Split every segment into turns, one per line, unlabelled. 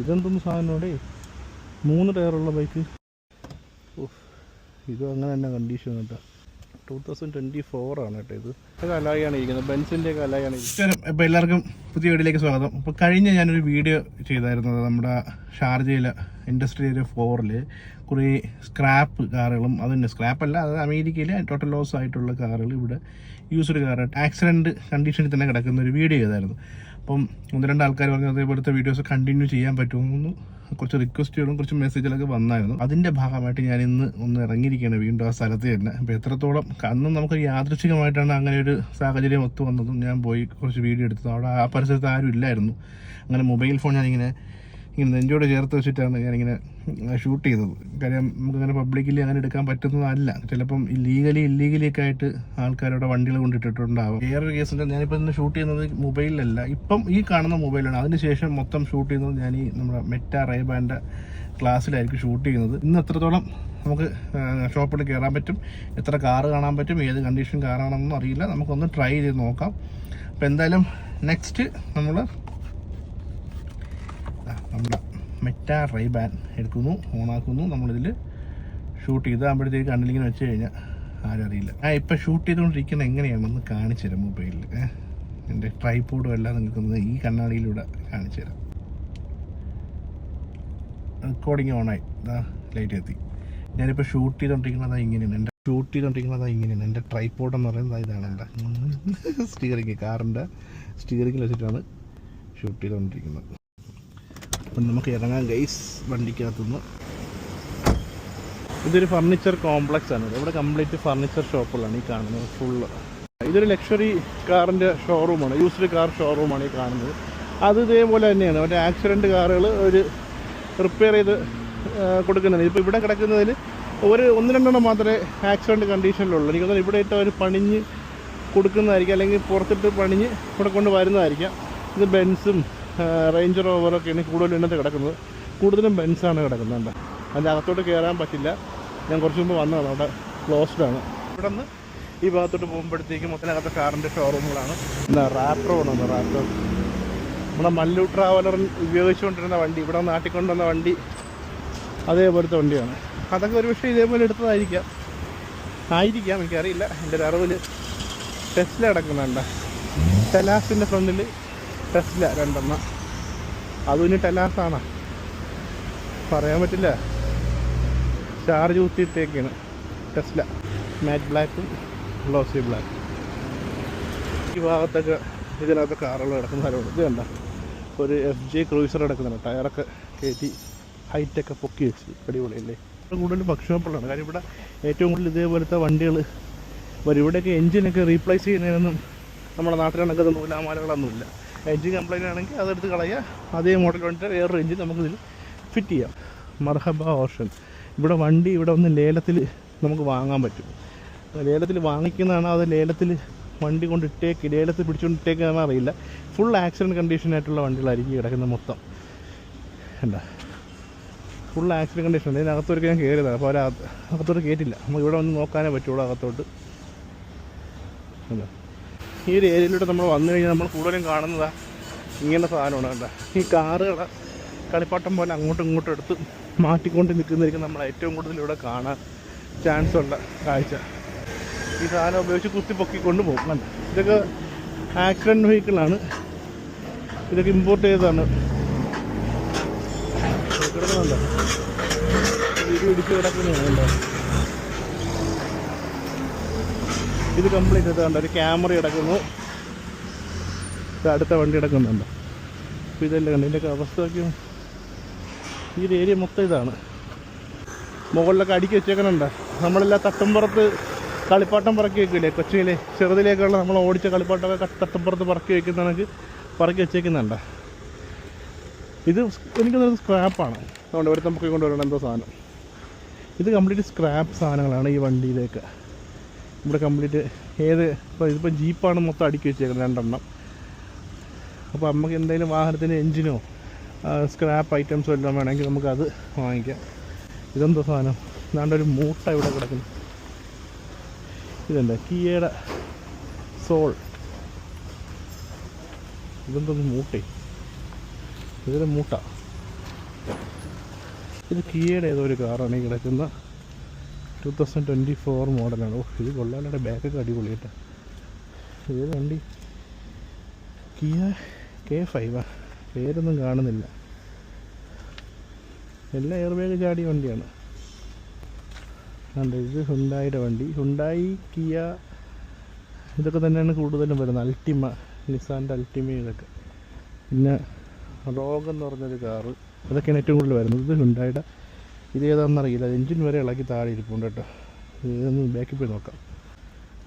ഇതെന്തൊന്നും സാധനോടെ മൂന്ന് ടയറുള്ള ബൈക്ക് ഇതും അങ്ങനെ തന്നെ കണ്ടീഷൻ കേട്ടോ. ടൂ തൗസൻഡ് ട്വന്റി ഫോർ ആണ് കേട്ടോ ഇത്. കലായാണ് ഇരിക്കുന്നത്. ബെൻസിന്റെ കലായാണ് ഇരിക്കുന്നത്.
അപ്പോൾ എല്ലാവർക്കും പുതിയ വീഡിയോയിലേക്ക് സ്വാഗതം. അപ്പോൾ കഴിഞ്ഞ ഞാനൊരു വീഡിയോ ചെയ്തായിരുന്നത് നമ്മുടെ ഷാർജയിലെ ഇൻഡസ്ട്രിയൽ ഫോറിൽ കുറേ സ്ക്രാപ്പ് കാറുകളും അതുതന്നെ. സ്ക്രാപ്പ് അല്ല അത് അമേരിക്കയിലെ ടോട്ടൽ ലോസ് ആയിട്ടുള്ള കാറുകൾ ഇവിടെ യൂസ്ഡ് കാർ ആക്സിഡന്റ് കണ്ടീഷനിൽ തന്നെ കിടക്കുന്ന ഒരു വീഡിയോ ചെയ്തായിരുന്നു. അപ്പം ഒന്ന് രണ്ട് ആൾക്കാർ പറഞ്ഞു അതേപോലത്തെ വീഡിയോസ് കണ്ടിന്യൂ ചെയ്യാൻ പറ്റുമെന്ന് കുറച്ച് റിക്വസ്റ്റുകളും കുറച്ച് മെസ്സേജുകളൊക്കെ വന്നായിരുന്നു. അതിന്റെ ഭാഗമായിട്ട് ഞാൻ ഇന്ന് ഒന്ന് ഇറങ്ങിയിരിക്കുകയാണ് വീണ്ടും ആ സ്ഥലത്ത് തന്നെ. അപ്പോൾ എത്രത്തോളം അന്നും നമുക്ക് യാദൃശികമായിട്ടാണ് അങ്ങനെ ഒരു സാഹചര്യം ഒത്തു വന്നതും ഞാൻ പോയി കുറച്ച് വീഡിയോ എടുത്തത്. അവിടെ ആ പരിസരത്ത് ആരും ഇല്ലായിരുന്നു. അങ്ങനെ മൊബൈൽ ഫോൺ ഞാനിങ്ങനെ ഇങ്ങനെ നെഞ്ചോട് ചേർത്ത് വെച്ചിട്ടാണ് ഞാനിങ്ങനെ ഷൂട്ട് ചെയ്തത്. കാര്യം നമുക്കങ്ങനെ പബ്ലിക്കലി അങ്ങനെ എടുക്കാൻ പറ്റുന്നതല്ല. ചിലപ്പം ലീഗലി ഇല്ലീഗലി ഒക്കെ ആയിട്ട് ആൾക്കാരുടെ വണ്ടികൾ കൊണ്ടിട്ടിട്ടുണ്ടാവും. വേറൊരു കേസിന്റെ ഞാനിപ്പോൾ ഇന്ന് ഷൂട്ട് ചെയ്യുന്നത് മൊബൈലിലല്ല. ഇപ്പം ഈ കാണുന്ന മൊബൈലാണ്. അതിനുശേഷം മൊത്തം ഷൂട്ട് ചെയ്യുന്നത് ഞാൻ ഈ നമ്മുടെ മെറ്റ റൈബാന്റെ ക്ലാസ്സിലായിരിക്കും ഷൂട്ട് ചെയ്യുന്നത്. ഇന്ന് എത്രത്തോളം നമുക്ക് ഷോപ്പിൽ കയറാൻ പറ്റും എത്ര കാറ് കാണാൻ പറ്റും ഏത് കണ്ടീഷൻ കാറാണെന്നൊന്നും അറിയില്ല. നമുക്കൊന്ന് ട്രൈ ചെയ്ത് നോക്കാം. അപ്പോൾ എന്തായാലും നെക്സ്റ്റ് നമ്മൾ നമ്മുടെ മെറ്റ റൈബാൻ എടുക്കുന്നു ഓണാക്കുന്നു. നമ്മളിതിൽ ഷൂട്ട് ചെയ്താകുമ്പോഴത്തേക്ക് കണ്ണിലിങ്ങനെ വെച്ച് കഴിഞ്ഞാൽ ആരും അറിയില്ല. ആ ഇപ്പം ഷൂട്ട് ചെയ്തുകൊണ്ടിരിക്കുന്ന എങ്ങനെയാണെന്ന് കാണിച്ചു തരാം മൊബൈലിൽ എന്റെ ട്രൈപോഡും എല്ലാം നിൽക്കുന്നത് ഈ കണ്ണാടിയിലൂടെ കാണിച്ചു തരാം. റെക്കോർഡിങ് ഓണായി ഇതാ ലൈറ്റ് എത്തി. ഞാനിപ്പോൾ ഷൂട്ട് ചെയ്തുകൊണ്ടിരിക്കുന്നത് ഇങ്ങനെയാണ്. എന്റെ ഷൂട്ട് ചെയ്തുകൊണ്ടിരിക്കുന്നത് ഇങ്ങനെയാണ്. എന്റെ ട്രൈപോഡ് എന്ന് പറയുന്നത് ഇതാണ് എന്റെ സ്റ്റിയറിങ് കാറിന്റെ സ്റ്റിയറിങ്ങിൽ വെച്ചിട്ടാണ് ഷൂട്ട് ചെയ്തുകൊണ്ടിരിക്കുന്നത്. അപ്പം നമുക്ക് ഇറങ്ങാം ഗൈസ് വണ്ടിക്കകത്തുനിന്ന്. ഇതൊരു ഫർണിച്ചർ കോംപ്ലക്സ് ആണ്. ഇവിടെ കംപ്ലീറ്റ് ഫർണിച്ചർ ഷോപ്പുകളാണ് ഈ കാണുന്നത്. ഫുള്ള് ഇതൊരു ലക്ഷറി കാറിന്റെ ഷോറൂമാണ് യൂസ്ഡ് കാർ ഷോറൂമാണ് ഈ കാണുന്നത്. അത് ഇതേപോലെ തന്നെയാണ്. മറ്റേ ആക്സിഡന്റ് കാറുകൾ ഒരു റിപ്പയർ ചെയ്ത് കൊടുക്കുന്നുണ്ട്. ഇപ്പോൾ ഇവിടെ കിടക്കുന്നതിൽ ഒരു ഒന്ന് രണ്ടെണ്ണം മാത്രമേ ആക്സിഡന്റ് കണ്ടീഷനിലുള്ളൂ എനിക്ക് തോന്നുന്നു ഇവിടെ ഇട്ട് അവർ പണിഞ്ഞ് കൊടുക്കുന്നതായിരിക്കും. അല്ലെങ്കിൽ പുറത്തിട്ട് പണിഞ്ഞ് ഇവിടെ കൊണ്ട് വരുന്നതായിരിക്കാം. ഇത് ബെൻസും റേഞ്ച് റോവറൊക്കെയാണ് കൂടുതലും ഇന്നത്തെ കിടക്കുന്നത്. കൂടുതലും ബെൻസാണ് കിടക്കുന്നത് അതിന്റെ അകത്തോട്ട് കയറാൻ പറ്റില്ല. ഞാൻ കുറച്ച് മുമ്പ് വന്നതാണ്. അവിടെ ക്ലോസ്ഡ് ആണ്. ഇവിടെ നിന്ന് ഈ ഭാഗത്തോട്ട് പോകുമ്പോഴത്തേക്കും മൊത്തത്തിനകത്ത് കാറിന്റെ ഷോറൂമുകളാണ് എന്താ റാപ്രോ ആണ് റാപ്രോ നമ്മുടെ മല്ലു ട്രാവലർ ഉപയോഗിച്ചുകൊണ്ടിരുന്ന വണ്ടി ഇവിടെ നാട്ടിക്കൊണ്ടുവന്ന വണ്ടി അതേപോലത്തെ വണ്ടിയാണ്. അതൊക്കെ ഒരു പക്ഷേ ഇതേപോലെ എടുത്തതായിരിക്കാം. ആയിരിക്കാം എനിക്കറിയില്ല. എന്റെ ഒരു അറിവിൽ ടെസ്റ്റിൽ കിടക്കുന്നുണ്ട്. ടെലാസിന്റെ ഫ്രണ്ടിൽ ടെസ്ല രണ്ടെണ്ണം. അതും ഇനി ടെലാസാണ് പറയാൻ പറ്റില്ല. ചാർജ് കുത്തിയിട്ടേക്കാണ് ടെസ്റ്റില്ല മാറ്റ് ബ്ലാക്കും ഗ്ലോസി ബ്ലാക്കും. ഈ ഭാഗത്തൊക്കെ ഇതിനകത്ത് കാറുകൾ കിടക്കുന്ന സ്ഥലമുണ്ട് ഇത് കണ്ട? ഒരു എഫ് ജി ക്രൂസർ കിടക്കുന്നുണ്ട്. ടയറൊക്കെ കയറ്റി ഹൈറ്റൊക്കെ പൊക്കി വെച്ച്. അടിപൊളിയല്ലേ? കൂടുതൽ വർക്ക്ഷോപ്പുകളാണ് കാര്യം ഇവിടെ ഏറ്റവും കൂടുതൽ ഇതേപോലത്തെ വണ്ടികൾ വരും. ഇവിടെയൊക്കെ എൻജിനൊക്കെ റീപ്ലേസ് ചെയ്യുന്നതിനൊന്നും നമ്മുടെ നാട്ടിലാണെങ്കിൽ നൂലാമാലകളൊന്നുമില്ല. എഞ്ചിൻ കംപ്ലൈന്റ് ആണെങ്കിൽ അതെടുത്ത് കളയുക. അതേ മോഡൽ വണ്ടിയുടെ വേറൊരു എൻജിൻ നമുക്കിതിൽ ഫിറ്റ് ചെയ്യാം. മർഹബ ഓപ്ഷൻ ഇവിടെ വണ്ടി ഇവിടെ ഒന്ന് ലേലത്തിൽ നമുക്ക് വാങ്ങാൻ പറ്റും. ലേലത്തിൽ വാങ്ങിക്കുന്നതാണ് അത് ലേലത്തിൽ വണ്ടി കൊണ്ട് ഇട്ടേക്ക് ലേലത്തിൽ പിടിച്ചുകൊണ്ട് അറിയില്ല. ഫുൾ ആക്സിഡന്റ് കണ്ടീഷനായിട്ടുള്ള വണ്ടികളായിരിക്കും കിടക്കുന്നത് മൊത്തം. എന്താ ഫുൾ ആക്സിഡന്റ് കണ്ടീഷൻ ഉണ്ട് ഇതിനകത്തൊരു ഞാൻ കയറിയതാണ് അപ്പോൾ അവർ അകത്തോട്ട് കയറ്റില്ല നമുക്ക് ഇവിടെ വന്ന് നോക്കാനേ പറ്റുള്ളൂ അകത്തോട്ട്. എന്താ ഈ ഒരു ഏരിയയിലൂടെ നമ്മൾ വന്നു കഴിഞ്ഞാൽ നമ്മൾ കൂടുതലും കാണുന്നതാണ് ഇങ്ങനെ സാധനമാണ് കണ്ട ഈ കാറുകളെ കളിപ്പാട്ടം പോലെ അങ്ങോട്ടും ഇങ്ങോട്ടും എടുത്ത് മാറ്റിക്കൊണ്ട് നിൽക്കുന്നതായിരിക്കും നമ്മൾ ഏറ്റവും കൂടുതൽ ഇവിടെ കാണാൻ ചാൻസ് ഉള്ള കാഴ്ച. ഈ സാധനം ഉപയോഗിച്ച് കുത്തി പൊക്കിക്കൊണ്ട് പോകും കണ്ട ഇതൊക്കെ ആക്സിഡന്റ് വെഹിക്കിളാണ് ഇതൊക്കെ ഇമ്പോർട്ട് ചെയ്തതാണ്. കിടക്കുന്നുണ്ടോ ഇടിച്ച് കിടക്കുന്നതാണ് കണ്ടോ ഇത് കംപ്ലീറ്റ് ചെയ്തതുണ്ട് ഒരു ക്യാമറ കിടക്കുന്നു. ഇത് അടുത്ത വണ്ടി കിടക്കുന്നുണ്ട് അപ്പോൾ ഇതല്ലേ കണ്ട്? ഇതിന്റെയൊക്കെ അവസ്ഥ നോക്കിയും? ഈ ഒരു ഏരിയ മൊത്തം ഇതാണ്. മുകളിലൊക്കെ അടുക്കി വെച്ചേക്കണുണ്ട് നമ്മളെല്ലാം തട്ടുംപുറത്ത് കളിപ്പാട്ടം പറക്കി വെക്കില്ലേ? കൊച്ചിയിലെ ചെറുതിലേക്കുള്ള നമ്മൾ ഓടിച്ച കളിപ്പാട്ടമൊക്കെ തട്ടുംപുറത്ത് പറക്കി വെക്കുന്നതാണെങ്കിൽ പറക്കി വെച്ചേക്കുന്നുണ്ട്. ഇത് എനിക്ക് തോന്നുന്നത് സ്ക്രാപ്പാണ് അതുകൊണ്ട് ഒരു നമുക്ക് കൊണ്ടുവരണം എന്തോ സാധനം. ഇത് കംപ്ലീറ്റ് സ്ക്രാപ്പ് സാധനങ്ങളാണ് ഈ വണ്ടിയിലേക്ക്. ഇവിടെ കംപ്ലീറ്റ് ഏത് ഇപ്പോൾ ഇതിപ്പോൾ ജീപ്പാണ് മൊത്തം അടുക്കി വെച്ചേക്കുന്നത് രണ്ടെണ്ണം. അപ്പോൾ നമുക്ക് എന്തെങ്കിലും വാഹനത്തിന്റെ എൻജിനോ സ്ക്രാപ്പ് ഐറ്റംസോ എല്ലാം വേണമെങ്കിൽ നമുക്കത് വാങ്ങിക്കാം. ഇതെന്തോ സാധനം? ഇതാണ്ട് ഒരു മൂട്ട ഇവിടെ കിടക്കുന്നു. ഇതെന്താ? കിയയുടെ സോൾ. ഇതെന്തോന്ന് മൂട്ടേ? ഇതൊരു മൂട്ട. ഇത് കിയയുടെ ഏതോ ഒരു കാറാണ് ഈ കിടക്കുന്ന. ടു തൗസൻഡ് ട്വന്റി ഫോർ മോഡലാണ് ഓ ഇത് കൊള്ളാലയുടെ ബാക്കൊക്കെ അടിപൊളി കേട്ടോ ഏത് വണ്ടി? കിയ കെ ഫൈവാ പേരൊന്നും കാണുന്നില്ല. എല്ലാ എയർ ബാഗ് ചാടിയ വണ്ടിയാണ്. ഉണ്ട് ഇത് ഹുണ്ടായിയുടെ വണ്ടി. ഹുണ്ടായി കിയ ഇതൊക്കെ തന്നെയാണ് കൂടുതലും വരുന്നത്. അൾട്ടിമ നിസാന്റെ അൾട്ടിമ ഇതൊക്കെ. പിന്നെ റോഗ് എന്ന് പറഞ്ഞൊരു കാറ്. അതൊക്കെയാണ് ഏറ്റവും കൂടുതൽ വരുന്നത്. ഇത് ഹുണ്ടായുടെ ഇത് ഏതാണെന്നറിയില്ല എഞ്ചിൻ വരെ ഇളക്കി താഴെ ഇരിപ്പുണ്ട് കേട്ടോ. ഇതൊന്ന് ബാക്കിൽ പോയി നോക്കാം.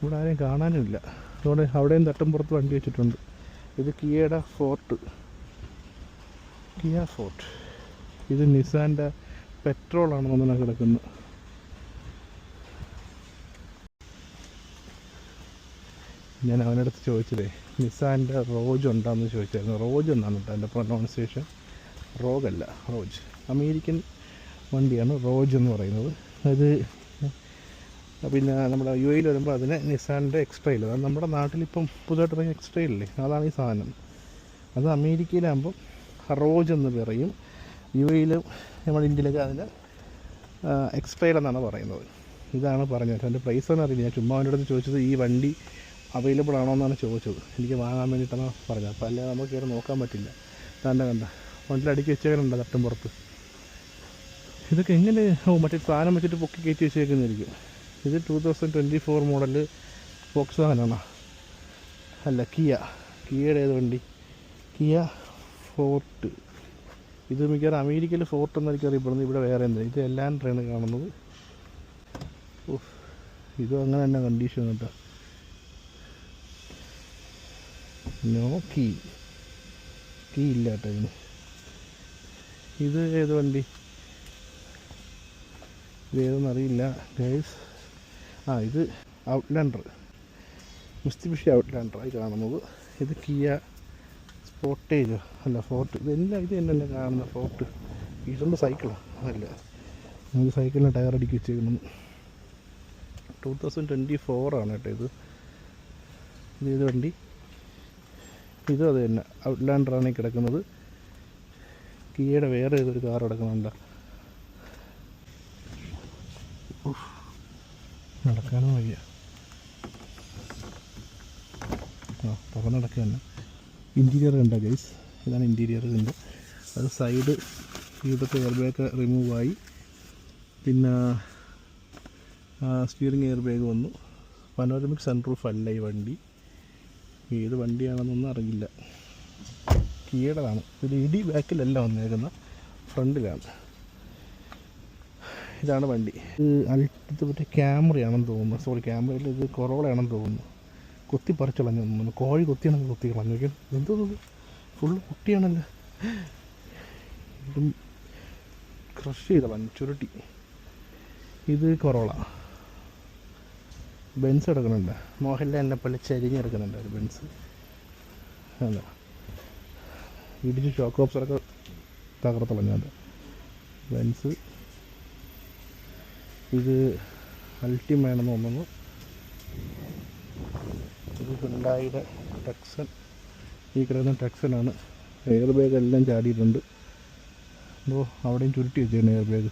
ഇവിടെ ആരെയും കാണാനില്ല അതുകൊണ്ട് അവിടെയും തട്ടും പുറത്ത് വണ്ടി വെച്ചിട്ടുണ്ട്. ഇത് കിയയുടെ ഫോർട്ട്. Kia fort. ഇത് നിസാന്റെ പെട്രോളാണ് നമ്മൾ കിടക്കുന്നത് ഞാൻ അവനടുത്ത് ചോദിച്ചതേ നിസാന്റെ റോജ് ഉണ്ടോയെന്ന് ചോദിച്ചായിരുന്നു. റോജ് എന്നാണ് കേട്ടോ. എന്റെ പ്രൊനൗൺസിയേഷൻ റോഗല്ല. റോജ്. അമേരിക്കൻ വണ്ടിയാണ് റോജ് എന്ന് പറയുന്നത്. അത് പിന്നെ നമ്മുടെ യു എയിൽ വരുമ്പോൾ അതിന് നിസാന്റെ എക്സ്ട്രയിൽ അത് നമ്മുടെ നാട്ടിലിപ്പം പുതുതായിട്ട് ഇറങ്ങിയ എക്സ്ട്രയില്ലേ അതാണ് ഈ സാധനം. അത് അമേരിക്കയിലാകുമ്പം റോജ് എന്ന് പറയും. യു എയിലും നമ്മുടെ ഇന്ത്യയിലൊക്കെ അതിന് എക്സ്ട്രയിൽ എന്നാണ് പറയുന്നത്. ഇതാണ് പറഞ്ഞത്. എന്റെ പ്രൈസ് ഒന്നും അറിയില്ല. ഞാൻ ചുമ്മാ അവന്റെ അടുത്ത് ചോദിച്ചത് ഈ വണ്ടി അവൈലബിൾ ആണോ എന്നാണ് ചോദിച്ചത്. എനിക്ക് വാങ്ങാൻ വേണ്ടിയിട്ടാണ് പറഞ്ഞത്. അപ്പോൾ അല്ലാതെ നമുക്ക് കയറി നോക്കാൻ പറ്റില്ല. കണ്ട കണ്ട? വണ്ടിയിൽ അടുക്കി വെച്ചേക്കുന്നുണ്ട് തട്ടും പുറത്ത്? ഇതൊക്കെ എങ്ങനെ? ഓ മറ്റേ സാധനം വെച്ചിട്ട് പൊക്കി കയറ്റി വെച്ചേക്കുന്നതായിരിക്കും. ഇത് two thousand twenty four model Fox വാഹനമാണോ അല്ല കിയ കിയയുടെ ഏത് വണ്ടി? കിയ ഫോർട്ട് ഇത് മിക്കവാറും അമേരിക്കയിൽ ഫോർട്ട് എന്നായിരിക്കും അറിയപ്പെടുന്നത്. ഇവിടെ വേറെ എന്താ? ഇത് എല്ലാൻഡ്രയാണ് കാണുന്നത്. ഉഫ്, ഇതും അങ്ങനെ തന്നെ കണ്ടീഷൻ കേട്ടോ. നോ കീ കീ ഇല്ല കേട്ടോ ഇത് ഏത് വണ്ടി? ഇത് ഏതെന്ന് അറിയില്ല ഗൈസ് ആ ഇത് ഔട്ട്ലാൻഡർ മുസ്തിബിഷി ഔട്ട്ലാൻഡറായി കാണുന്നത്. ഇത് കിയ സ്പോട്ടേജ് അല്ല ഫോർട്ട് ഇതെല്ലാം ഇത് തന്നെയല്ലേ കാണുന്ന ഫോർട്ട് ഇതൊന്ന് സൈക്കിളാണ് അല്ല നമുക്ക് സൈക്കിളിന് ടയർ അടിക്കി വെച്ചേക്കുന്നു ടൂ തൗസൻഡ് ട്വന്റി ഫോറാണ് കേട്ടോ ഇത്. ഇത് ഏത് വണ്ടി? ഇതും അത് തന്നെ. ഔട്ട്ലാൻഡറാണ് ഈ കിടക്കുന്നത്. കിയയുടെ വേറെ ഏതൊരു കാർ കിടക്കുന്നുണ്ട് നടക്കാനും വയ്യ. ആ തുറന്ന് നടക്കുക തന്നെ ഇന്റീരിയർ കണ്ട ഗൈസ് ഇതാണ് ഇന്റീരിയർ ഉണ്ട്. അത് സൈഡ് ഇതൊക്കെ എയർ ബാഗ് റിമൂവ് ആയി. പിന്നെ സ്റ്റിയറിംഗ് എയർ ബാഗ് വന്നു. പനോരമിക് സൺപ്രൂഫ് അല്ല ഈ വണ്ടി. ഏത് വണ്ടിയാണെന്നൊന്നും അറിയില്ല. കീടതാണ് ഇത് ഇടി ബാക്കിലല്ല വന്നേക്കുന്ന ഫ്രണ്ടിലാണ് ഇതാണ് വണ്ടി. ഇത് അടുത്ത് മറ്റേ ക്യാമറയാണെന്ന് തോന്നുന്നു. സോറി ക്യാമറയിൽ ഇത് കൊറോളയാണെന്ന് തോന്നുന്നു. കൊത്തി പറിച്ചളഞ്ഞു തോന്നുന്നു. കോഴി കൊത്തിയാണെങ്കിൽ കൊത്തി കളഞ്ഞു. എന്തോ ഫുള്ള് കുട്ടിയാണല്ലോ? ഇതും ക്രഷ് ചെയ്ത കളഞ്ഞു ചുരുട്ടി. ഇത് കൊറോള. ബെൻസ് എടുക്കുന്നുണ്ട്. മോഹൻലാലിനെ പോലെ ചരിഞ്ഞെടുക്കുന്നുണ്ട് ഒരു ബെൻസ് അല്ല ഇടിച്ച് ഷോക്ക് ഓപ്സറൊക്കെ തകർത്തളഞ്ഞത് ബെൻസ് ഇത് അൾട്ടിമയാണെന്ന് തോന്നുന്നു. ഇത് ഹുണ്ടായിയുടെ ടെക്സൺ ഈ കിടക്കുന്ന ടെക്സനാണ് എയർ ബാഗ് എല്ലാം ചാടിയിട്ടുണ്ട്. അപ്പോൾ അവിടെയും ചുരുട്ടി വെച്ചിരുന്നു എയർ ബാഗ്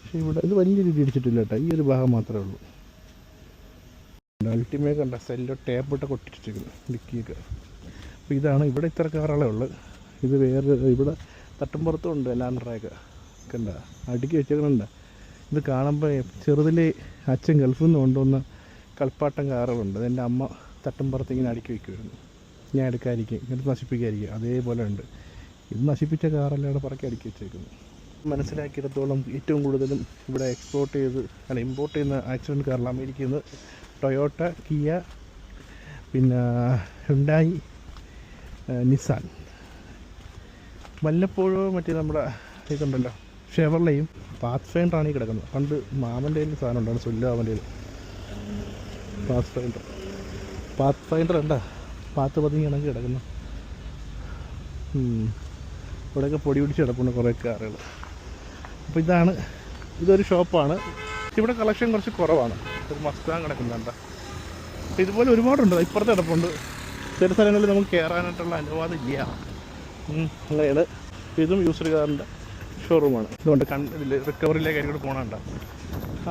പക്ഷേ ഇവിടെ ഇത് വലിയ രീതി ഇടിച്ചിട്ടില്ല കേട്ടോ. ഈ ഒരു ഭാഗം മാത്രമേ ഉള്ളൂ. അൾട്ടിമേ കണ്ട സെല്ലോ ടേപ്പ് ടേപ്പിട്ട് കൊട്ടിച്ചിരിക്കുന്നു. ഡിക്കിയൊക്കെ. അപ്പോൾ ഇതാണ് ഇവിടെ ഇത്ര കാറുകളേ ഉള്ളൂ. ഇത് വേറെ ഇവിടെ തട്ടുംപുറത്തും ഉണ്ട്. ലാൻഡറൊക്കെ കണ്ട? അടുക്കി വെച്ചേക്കണണ്ട. ഇത് കാണുമ്പോൾ ചെറുതിലെ അച്ഛൻ ഗൾഫിൽ നിന്ന് കൊണ്ടുവന്ന കളിപ്പാട്ടം കാറുകളുണ്ട്. അതെന്റെ അമ്മ തട്ടുംപുറത്ത് ഇങ്ങനെ അടുക്കി വയ്ക്കുമായിരുന്നു ഞാൻ എടുക്കാതിരിക്കും. എന്നിട്ട് നശിപ്പിക്കാതിരിക്കും. അതേപോലെ ഉണ്ട്. ഇത് നശിപ്പിച്ച കാറെല്ലാം ഇവിടെ പറക്കി അടുക്കി വെച്ചേക്കുന്നു മനസ്സിലാക്കിയിടത്തോളം ഏറ്റവും കൂടുതലും ഇവിടെ എക്സ്പോർട്ട് ചെയ്ത് അല്ല ഇമ്പോർട്ട് ചെയ്യുന്ന ആക്സിഡന്റ് കാറിൽ അമേരിക്കയിൽ നിന്ന് ടൊയോട്ട കിയ പിന്നെ ഹുണ്ടായി നിസാൻ വല്ലപ്പോഴോ മറ്റേ നമ്മുടെ ഇതുണ്ടല്ലോ ഷെവർലയും പാത്ത് ഫൈൻഡറാണ് ഈ കിടക്കുന്നത്. പണ്ട് മാമന്റെ കയ്യിൽ സാധനം ഉണ്ടാണ് സുല്ലാവന്റെ കയ്യിൽ. Pathfinder. പാത്ത് ഫൈൻഡർ ഉണ്ടാ പാത്ത് പതിങ്ങിയാണെങ്കിൽ കിടക്കുന്നു. ഇവിടെയൊക്കെ പൊടി പിടിച്ച് കിടപ്പുണ്ട് കുറേ കാറുകൾ. അപ്പോൾ ഇതാണ് ഇതൊരു ഷോപ്പാണ്. ഇവിടെ കളക്ഷൻ കുറച്ച് കുറവാണ്. ഒരു മസ്താൻ കിടക്കുന്നുണ്ട് അപ്പോൾ ഇതുപോലെ ഒരുപാടുണ്ട്. ഇപ്പുറത്തെ കിടപ്പുണ്ട്. ചില സ്ഥലങ്ങളിൽ നമുക്ക് കയറാനായിട്ടുള്ള അനുവാദം ഇല്ല അങ്ങനെയാണ് ഇതും യൂസർ കാറിന്റെ ഷോറൂമാണ് അതുകൊണ്ട് കണ്ട് ഇതിൽ റിക്കവറിയിലേക്ക് ആയിരിക്കും പോകണണ്ട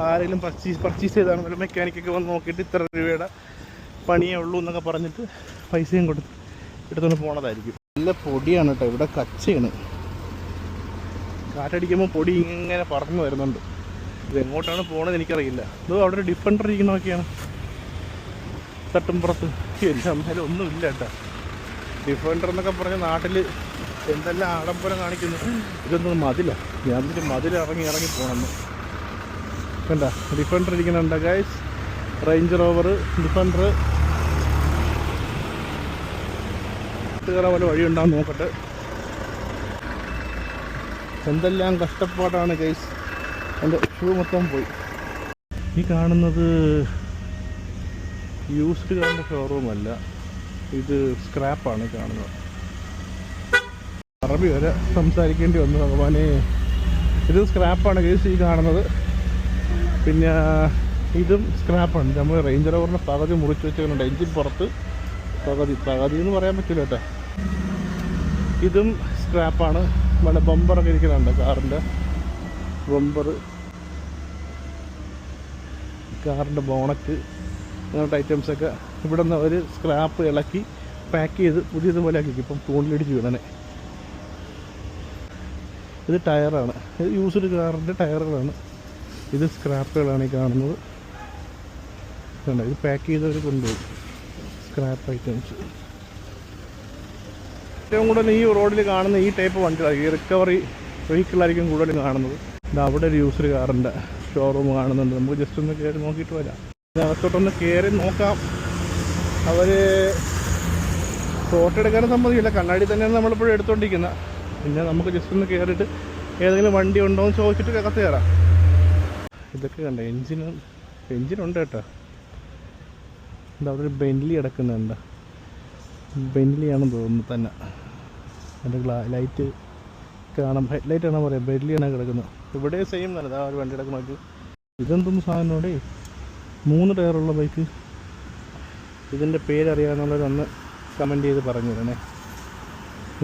ആരെങ്കിലും പർച്ചേസ് പർച്ചേസ് ചെയ്താണ് ഒരു മെക്കാനിക്കൊക്കെ വന്ന് നോക്കിയിട്ട് ഇത്ര രൂപയുടെ പണിയേ ഉള്ളൂ എന്നൊക്കെ പറഞ്ഞിട്ട് പൈസയും കൊടുത്ത് എടുത്തുകൊണ്ട് പോണതായിരിക്കും. നല്ല പൊടിയാണ് കേട്ടോ ഇവിടെ കച്ചയാണ്. കാറ്റടിക്കുമ്പോൾ പൊടി ഇങ്ങനെ പറന്നു വരുന്നുണ്ട്. ഇത് എങ്ങോട്ടാണ് പോകണത് എനിക്കറിയില്ല. ഇത് അവിടെ ഒരു ഡിഫൻഡർ ഇരിക്കുന്നതൊക്കെയാണ്. തട്ടുംപുറത്ത് എല്ലാം അമ്മയിലും ഒന്നുമില്ല കേട്ടോ ഡിഫൻഡർ എന്നൊക്കെ പറഞ്ഞ നാട്ടിൽ എന്തെല്ലാം ആഡംബരം കാണിക്കുന്നു? ഇതൊന്നും മതില ഞാൻ ഇതിന്റെ മതിൽ ഇറങ്ങി ഇറങ്ങി പോകണമെന്ന് കണ്ട? ഡിഫൻഡർ ഇരിക്കുന്നുണ്ട് ഗൈസ് റേഞ്ച് റോവർ ഡിഫൻഡർ കയറാൻ പോലെ വഴിയുണ്ടാകും നോക്കട്ടെ. എന്തെല്ലാം കഷ്ടപ്പാടാണ് ഗൈസ് എന്റെ ഷൂ മൊത്തം പോയി. ഈ കാണുന്നത് യൂസ്ഡ് കാറിന്റെ ഷോറൂമല്ല ഇത് സ്ക്രാപ്പാണ് കാണുന്നത്. അറബി വരെ സംസാരിക്കേണ്ടി വന്നു ഭഗവാനെ. ഇത് സ്ക്രാപ്പാണ് കേസ് ഈ കാണുന്നത്. പിന്നെ ഇതും സ്ക്രാപ്പാണ് നമ്മൾ റേഞ്ച് റോവറിന്റെ പകുതി മുറിച്ച് വെച്ചിട്ടുണ്ട് എഞ്ചിൻ പുറത്ത് പകുതി. പകുതി എന്ന് പറയാൻ പറ്റില്ല കേട്ടോ. ഇതും സ്ക്രാപ്പാണ് നമ്മുടെ ബമ്പറൊക്കെ ഇരിക്കുന്നുണ്ട് കാറിന്റെ. ബമ്പർ കാറിന്റെ ബോണറ്റ് അങ്ങനത്തെ ഐറ്റംസൊക്കെ ഇവിടെ നിന്ന് അവർ സ്ക്രാപ്പ് ഇളക്കി പാക്ക് ചെയ്ത് പുതിയതുപോലെ ആക്കി ഇപ്പം തൂണിലിടിച്ച് വീണനെ. ഇത് ടയറാണ്. ഇത് യൂസ്ഡ് കാറിന്റെ ടയറുകളാണ്. ഇത് സ്ക്രാപ്പുകളാണ് ഈ കാണുന്നത്. കണ്ടോ ഇത് പാക്ക് ചെയ്തവർ കൊണ്ടുപോകും. സ്ക്രാപ്പ് ഐറ്റംസ് ഏറ്റവും കൂടുതൽ ഈ റോഡിൽ കാണുന്ന ഈ ടൈപ്പ് വണ്ടികളാണ് ഈ റിക്കവറി വെഹിക്കിളായിരിക്കും കൂടുതൽ കാണുന്നത്. ഇത് അവിടെ ഒരു യൂസ്ഡ് കാറിന്റെ ഷോറൂം കാണുന്നുണ്ട്. നമുക്ക് ജസ്റ്റ് ഒന്ന് കയറി നോക്കിയിട്ട് വരാം. അകത്തോട്ടൊന്ന് കയറി നോക്കാം. അവർ ഫോട്ടോ എടുക്കാനും സമ്മതിക്കില്ല. കണ്ണാടി തന്നെയാണ് നമ്മളിപ്പോഴും എടുത്തുകൊണ്ടിരിക്കുന്നത് പിന്നെ നമുക്ക് ജസ്റ്റ് ഒന്ന് കയറിയിട്ട് ഏതെങ്കിലും വണ്ടി ഉണ്ടോ എന്ന് ചോദിച്ചിട്ട് അകത്ത് കയറാം ഇതൊക്കെ കണ്ട? എഞ്ചിൻ ഉണ്ട് കേട്ടോ. എന്താ അവിടെ ഒരു ബെൻലി കിടക്കുന്നുണ്ട് ബെൻലിയാണെന്ന് തോന്നുന്നു തന്നെ. അതിന്റെ ഗ്ലാ ലൈറ്റ് കാണാം ഹെഡ് ലൈറ്റ് ആണോ പറയാം ബെൻലിയാണ് കിടക്കുന്നത്. ഇവിടെ സെയിം തന്നെ. ആ ഒരു വണ്ടി കിടക്കുന്ന ഇതെന്തൊന്നും സാധനോടെ മൂന്ന് ടയറുള്ള ബൈക്ക് ഇതിന്റെ പേരറിയാവുന്നവരൊന്ന് കമന്റ് ചെയ്ത് പറഞ്ഞു തരണേ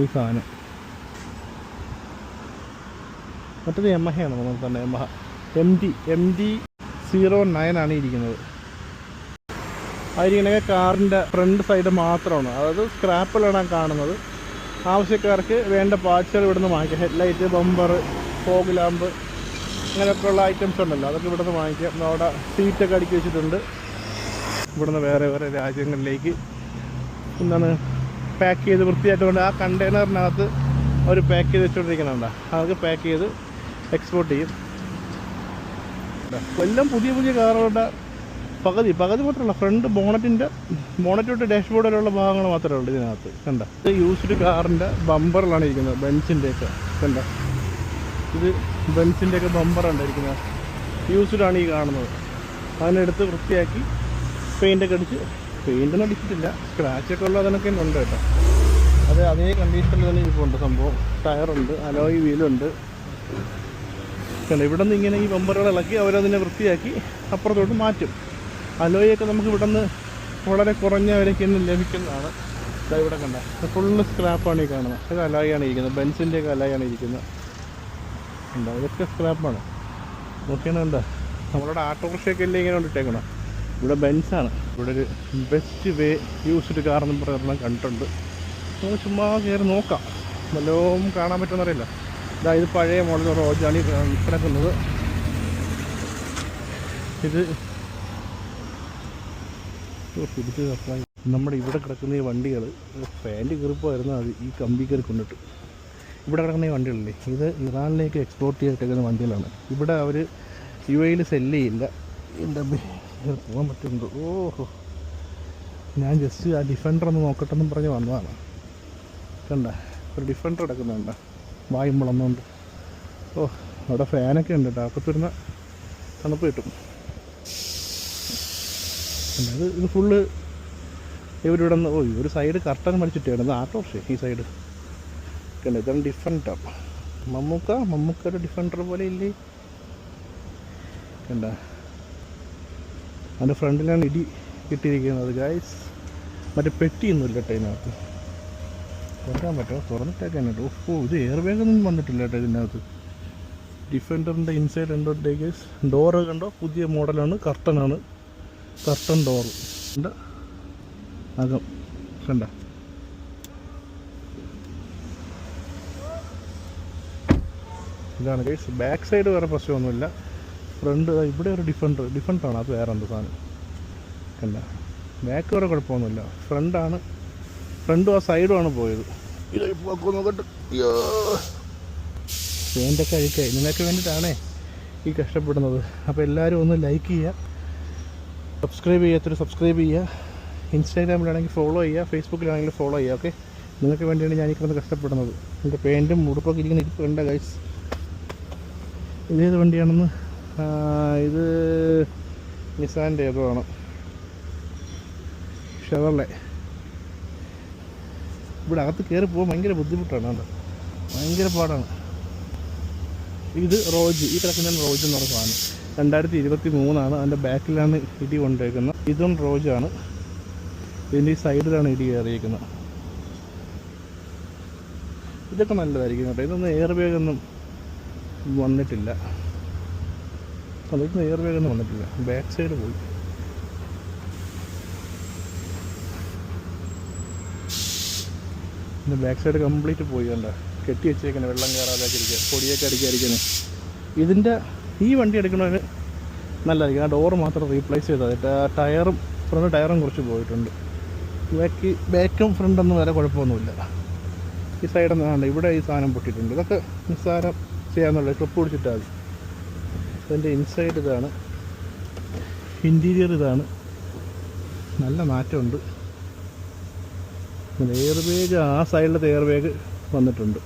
ഈ സാധനം. മറ്റത് യമഹയാണ് നമുക്ക് തന്നെ Yamaha. M D M D zero nine ആണ് ഇരിക്കുന്നത്. അതിരിക്കണേ കാറിന്റെ ഫ്രണ്ട് സൈഡ് മാത്രമാണ്. അതായത് സ്ക്രാപ്പിലാണ് കാണുന്നത്. ആവശ്യക്കാർക്ക് വേണ്ട പാച്ചുകൾ ഇവിടുന്ന് വാങ്ങിക്കാം. ഹെഡ്ലൈറ്റ് ബമ്പർ ഫോഗ് ലാമ്പ് അങ്ങനെയൊക്കെയുള്ള ഐറ്റംസ് ഉണ്ടല്ലോ. അതൊക്കെ ഇവിടുന്ന് വാങ്ങിക്കാം. അവിടെ സീറ്റൊക്കെ അടുക്കി വെച്ചിട്ടുണ്ട്. ഇവിടുന്ന് വേറെ വേറെ രാജ്യങ്ങളിലേക്ക് എന്താണ് പാക്ക് ചെയ്ത് വൃത്തിയായിട്ടുകൊണ്ട് ആ കണ്ടെയ്നറിനകത്ത് അവർ പാക്ക് ചെയ്ത് വെച്ചുകൊണ്ടിരിക്കുന്നുണ്ട് അതൊക്കെ പാക്ക് ചെയ്ത് എക്സ്പോർട്ട് ചെയ്യും. എല്ലാം പുതിയ പുതിയ കാറുകളുടെ പകുതി പകുതി മാത്രമല്ല ഫ്രണ്ട് ബോണറ്റിന്റെ ബോണറ്റ് തൊട്ട് ഡാഷ്ബോർഡിലുള്ള ഭാഗങ്ങൾ മാത്രമേ ഉള്ളൂ ഇതിനകത്ത്. കണ്ട? ഇത് യൂസ്ഡ് കാറിന്റെ ബമ്പറിലാണ് ഇരിക്കുന്നത് ബെൻസിന്റെയൊക്കെ കണ്ട? ഇത് ബെൻസിന്റെയൊക്കെ ബമ്പറാണ് ഇരിക്കുന്നത്. യൂസ്ഡ് ആണ് ഈ കാണുന്നത്. അതിനെടുത്ത് വൃത്തിയാക്കി പെയിന്റൊക്കെ അടിച്ച് പെയിന്റൊന്നും അടിച്ചിട്ടില്ല സ്ക്രാച്ചൊക്കെ ഉള്ള അതിനൊക്കെ ഉണ്ട് കേട്ടോ. അത് അതേ കണ്ടീഷനിൽ തന്നെ ഇരിപ്പുണ്ട് സംഭവം. ടയറുണ്ട് അലോയ് വീലുണ്ട് കണ്ടോ ഇവിടെ നിന്ന് ഇങ്ങനെ ഈ ബമ്പറുകൾ ഇളക്കി അവരതിനെ വൃത്തിയാക്കി അപ്പുറത്തോട്ട് മാറ്റും. അലോയൊക്കെ നമുക്ക് ഇവിടെ നിന്ന് വളരെ കുറഞ്ഞ വിലയ്ക്ക് തന്നെ ലഭിക്കുന്നതാണ്. ഇതാ ഇവിടെ കണ്ട. ഫുള്ള് സ്ക്രാപ്പാണ് ഈ കാണുന്നത്. ഇത് അലായാണ് ഇരിക്കുന്നത്. ബെൻസിന്റെ ഒക്കെ അലായാണ് ഇരിക്കുന്നത്. ഉണ്ടോ ഇതൊക്കെ സ്ക്രാപ്പാണ് നോക്കിയാണ് എന്താ നമ്മളുടെ ആട്ടോറിക്ഷയൊക്കെ അല്ലേ ഇങ്ങനെ കൊണ്ടിട്ടേക്കണം ഇവിടെ ബെൻസാണ്. ഇവിടെ ഒരു ബെസ്റ്റ് വേ യൂസ്ഡ് കാർ എന്ന് പറയുന്ന കണ്ടിട്ടുണ്ട്. നമുക്ക് ചുമ്മാ കയറി നോക്കാം. വല്ലതും കാണാൻ പറ്റുമെന്നറിയില്ല ഇതാ ഇത് പഴയ മോഡൽ റോജാണ് കിടക്കുന്നത് ഇത് പിടിച്ചത് പിടിച്ച് തപ്പായി. നമ്മുടെ ഇവിടെ കിടക്കുന്ന ഈ വണ്ടികൾ പാന്റ് കീറിപ്പോയിരുന്നു അത് ഈ കമ്പി കയറി കൊണ്ടിട്ട്. ഇവിടെ കിടക്കുന്ന ഈ വണ്ടികളില്ലേ ഇത് ഇറാനിലേക്ക് എക്സ്പോർട്ട് ചെയ്തിട്ടേക്കുന്ന വണ്ടികളാണ്. ഇവിടെ അവർ യു എയിൽ സെല്ല് ചെയ്യില്ല. എന്റെ പോകാൻ പറ്റുന്നുണ്ട്. ഓഹോ. ഞാൻ ജസ്റ്റ് ആ ഡിഫൻഡർ ഒന്ന് നോക്കട്ടെ എന്നും പറഞ്ഞ് വന്നതാണ്. കണ്ട ഒരു ഡിഫൻഡർ കിടക്കുന്നുണ്ട്. വായും മുളന്നുകൊണ്ട് ഓ അവിടെ ഫാനൊക്കെ ഉണ്ട് കേട്ടോ. അകത്ത് വരുന്ന തണുപ്പ് കിട്ടും. അതായത് ഇത് ഫുള്ള് ഇവരിവിടെ നിന്ന് ഓ ഒരു സൈഡ് കർട്ടൻ ആട്ടോ പക്ഷേ ഈ സൈഡ് കണ്ടു ഇതാണ് ആണ് മമ്മൂക്ക മമ്മൂക്കയുടെ ഡിഫൻഡർ പോലെ ഇല്ലേ? കണ്ട? അതിന്റെ ഫ്രണ്ടിലാണ് ഇടി കിട്ടിയിരിക്കുന്നത് ഗായ്സ് മറ്റേ പെട്ടിയൊന്നുമില്ല കേട്ടോ ഇതിനകത്ത്. തുറക്കാൻ പറ്റുമോ തുറന്നിട്ടേക്കാൻ കേട്ടോ ഓ ഇത് എയർ ബാഗൊന്നും വന്നിട്ടില്ല കേട്ടോ ഇതിനകത്ത്. ഡിഫൻഡറിന്റെ ഇൻസൈഡ് ഉണ്ടോട്ടേക്ക് ഡോർ കണ്ടോ? പുതിയ മോഡലാണ് കർട്ടനാണ്. കർട്ടൻ കണ്ട? അകം. കണ്ട? ഇതാണ് കേസ് ബാക്ക് സൈഡ് വേറെ പ്രശ്നമൊന്നുമില്ല. ഫ്രണ്ട് ഇവിടെ ഒരു ഡിഫൻഡർ ഡിഫൻഡറാണ് അത് വേറെ എന്ത് സാധനം. കണ്ട? ബാക്ക് വേറെ കുഴപ്പമൊന്നുമില്ല. ഫ്രണ്ടാണ് ഫ്രണ്ടും ആ ആണ് പോയത്. ഇത് അഴുക്കായി നോക്കട്ടെ അയ്യോ. നിങ്ങൾക്ക് വേണ്ടിയിട്ടാണേ ഈ കഷ്ടപ്പെടുന്നത്. അപ്പോൾ എല്ലാവരും ഒന്ന് ലൈക്ക് ചെയ്യുക. സബ്സ്ക്രൈബ് ചെയ്യാത്തൊരു സബ്സ്ക്രൈബ് ചെയ്യുക. ഇൻസ്റ്റാഗ്രാമിലാണെങ്കിൽ ഫോളോ ചെയ്യുക. ഫേസ്ബുക്കിലാണെങ്കിൽ ഫോളോ ചെയ്യുക. ഓക്കെ നിങ്ങൾക്ക് വേണ്ടിയാണ് ഞാൻ ഈ കിടന്ന് കഷ്ടപ്പെടുന്നത്. എന്റെ പേന്റും മുടുപ്പൊക്കെ ഇരിക്കുന്ന ഇരിപ്പ് കണ്ട ഗൈസ് ഇതേത് വണ്ടിയാണെന്ന്? ഇത് നിസാന്റെ ഏതോ ആണ് ഷെവർലെ ഇവിടെ അകത്ത് കയറി പോകാൻ ഭയങ്കര ബുദ്ധിമുട്ടാണ് കേട്ടോ ഭയങ്കര പാടാണ്. ഇത് റോജ് ഈ കിടക്കുന്ന റോജ് എന്ന് പറഞ്ഞ സാധനം. രണ്ടായിരത്തി ഇരുപത്തി മൂന്നാണ് അതിന്റെ ബാക്കിലാണ് ഇടി കൊണ്ടേക്കുന്നത് ഇതും റോജാണ്. ഇതിന്റെ ഈ സൈഡിലാണ് ഇടി കയറിയിരിക്കുന്നത്. ഇതൊക്കെ നല്ലതായിരിക്കും കേട്ടോ. ഇതൊന്നും എയർ ബാഗ് ഒന്നും വന്നിട്ടില്ല. അതൊന്നും എയർ ബാഗ് ഒന്നും വന്നിട്ടില്ല. ബാക്ക് സൈഡ് പോയി. പിന്നെ ബാക്ക് സൈഡ് കംപ്ലീറ്റ് പോയി കണ്ട? കെട്ടി വെച്ചേക്കണേ വെള്ളം കയറാതെ പൊടിയൊക്കെ അടിക്കാതിരിക്കുന്നത് ഇതിന്റെ ഈ വണ്ടി എടുക്കണതിന് നല്ലതായിരിക്കും. ആ ഡോർ മാത്രം റീപ്ലേസ് ചെയ്താൽ ടയറും ഫ്രണ്ട് ടയറും കുറച്ച് പോയിട്ടുണ്ട്. ബാക്ക് ബാക്കും ഫ്രണ്ടൊന്നും വരെ കുഴപ്പമൊന്നുമില്ല. ഈ സൈഡിൽ നിന്നാണ് ഇവിടെ ഈ സാധനം പൊട്ടിയിട്ടുണ്ട്. ഇതൊക്കെ നിസ്സാരം ചെയ്യാമെന്നുള്ളത് ക്ലിപ്പ് പിടിച്ചിട്ടാൽ മതി. അതിന്റെ ഇൻസൈഡ് ഇതാണ്. ഇന്റീരിയർ ഇതാണ്. നല്ല മാറ്റമുണ്ട്. എയർ ആ സൈഡിലത്തെ എയർ വന്നിട്ടുണ്ട്.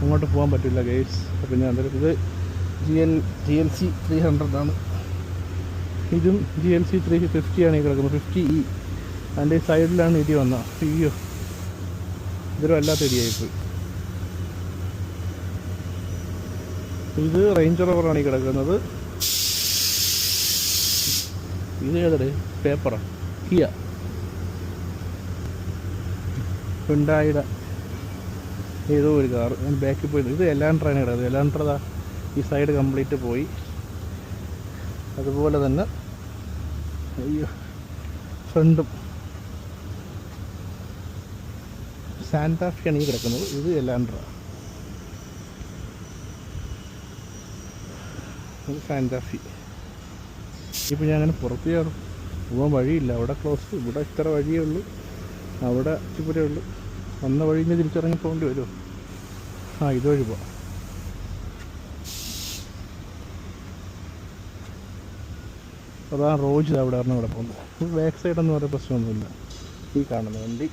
അങ്ങോട്ട് പോകാൻ പറ്റില്ല ഗേസ് പിന്നെ അതൊരു ഇത് G L G L C three hundred ആണ്. ഇതും G L C three fifty ആണ് ഈ കിടക്കുന്നത്. ഫിഫ്റ്റി ഇ അതിന്റെ ഈ സൈഡിലാണ് ഇടി വന്നത്. അയ്യോ. ഇതൊരു വല്ലാത്ത ഇടിയായിപ്പോയി. ഇത് റേഞ്ച് റോവറാണ് ഈ കിടക്കുന്നത്. ഇത് ഏതടേ? പേപ്പറാ. കിയ ഹുണ്ടായിട. ഏതോ ഒരു കാർ ഞാൻ ബാക്കിൽ പോയി ഇത് എലാൻട്രാണ് കിടക്കുന്നത് എലാൻട്രതാ ഈ സൈഡ് കംപ്ലീറ്റ് പോയി. അതുപോലെ തന്നെ അയ്യോ ഫ്രണ്ടും. സാൻഡാഫിയാണ് ഈ കിടക്കുന്നത്. ഇത് എലാൻട്ര ഇത് സാന്റാഫി ഇപ്പം ഞാൻ അങ്ങനെ പുറത്ത് കയറും. പോകാൻ വഴിയില്ല. അവിടെ ക്ലോസ് ഇവിടെ ഇത്ര വഴിയേ ഉള്ളൂ. അവിടെ ഇച്ചിപ്പുരേ ഉള്ളൂ. വന്ന വഴി ഇങ്ങനെ തിരിച്ചിറങ്ങി പോകേണ്ടി വരുമോ ആ ഇതുവഴി പോവാം. അതാ റോജ് അവിടെ പറഞ്ഞ ഇവിടെ പോകുന്നത്. ബാക്ക് സൈഡ് എന്ന് പറയുന്ന പ്രശ്നമൊന്നുമില്ല. ഈ കാണുന്ന വണ്ടി.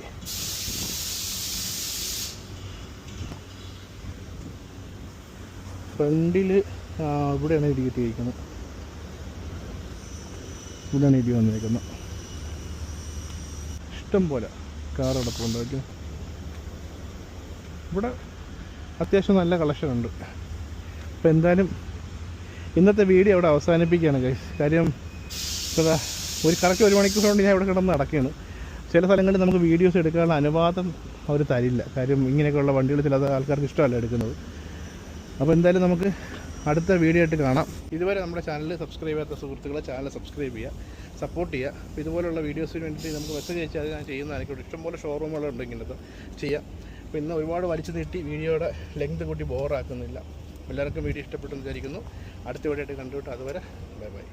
ഫ്രണ്ടിൽ ഇവിടെയാണ് ഇടി കിട്ടിയിരിക്കുന്നത്. ഇവിടെയാണ് ഇടി വന്നിരിക്കുന്നത് ഇഷ്ടം പോലെ പോകുന്നുണ്ട് ഓക്കെ. ഇവിടെ അത്യാവശ്യം നല്ല കളക്ഷൻ ഉണ്ട്. അപ്പോൾ എന്തായാലും ഇന്നത്തെ വീഡിയോ അവിടെ അവസാനിപ്പിക്കുകയാണ് ഗൈസ് കാര്യം ഒരു കറക്റ്റ് ഒരു മണിക്കൂർ കൊണ്ട് ഞാൻ ഇവിടെ കിടന്ന് നടക്കുകയാണ്. ചില സ്ഥലങ്ങളിൽ നമുക്ക് വീഡിയോസ് എടുക്കാനുള്ള അനുവാദം അവർ തരില്ല. കാര്യം ഇങ്ങനെയൊക്കെയുള്ള വണ്ടികൾ ചില ആൾക്കാർക്ക് ഇഷ്ടമല്ല എടുക്കുന്നത്. അപ്പോൾ എന്തായാലും നമുക്ക് അടുത്ത വീഡിയോ ആയിട്ട് കാണാം. ഇതുവരെ നമ്മുടെ ചാനൽ സബ്സ്ക്രൈബ് ചെയ്യാത്ത സുഹൃത്തുക്കളെ ചാനൽ സബ്സ്ക്രൈബ് ചെയ്യുക സപ്പോർട്ട് ചെയ്യുക. അപ്പോൾ ഇതുപോലുള്ള വീഡിയോസിന് വേണ്ടിയിട്ട് നമുക്ക് മെസ്സേജ് അയച്ചാൽ അത് ഞാൻ ചെയ്യുന്നതായിരിക്കും. ഇഷ്ടംപോലെ ഷോറൂമുകളുണ്ട് ഇങ്ങനത്തെ ചെയ്യാം. അപ്പോൾ ഇന്ന് ഒരുപാട് വലിച്ചു നീട്ടി വീഡിയോയുടെ ലെങ്ത് കൂട്ടി ബോറാക്കുന്നില്ല എല്ലാവർക്കും വീഡിയോ ഇഷ്ടപ്പെട്ടെന്ന് വിചാരിക്കുന്നു. അടുത്ത വീഡിയോ ആയിട്ട് കണ്ടുവിട്ട് അതുവരെ ബൈ ബൈ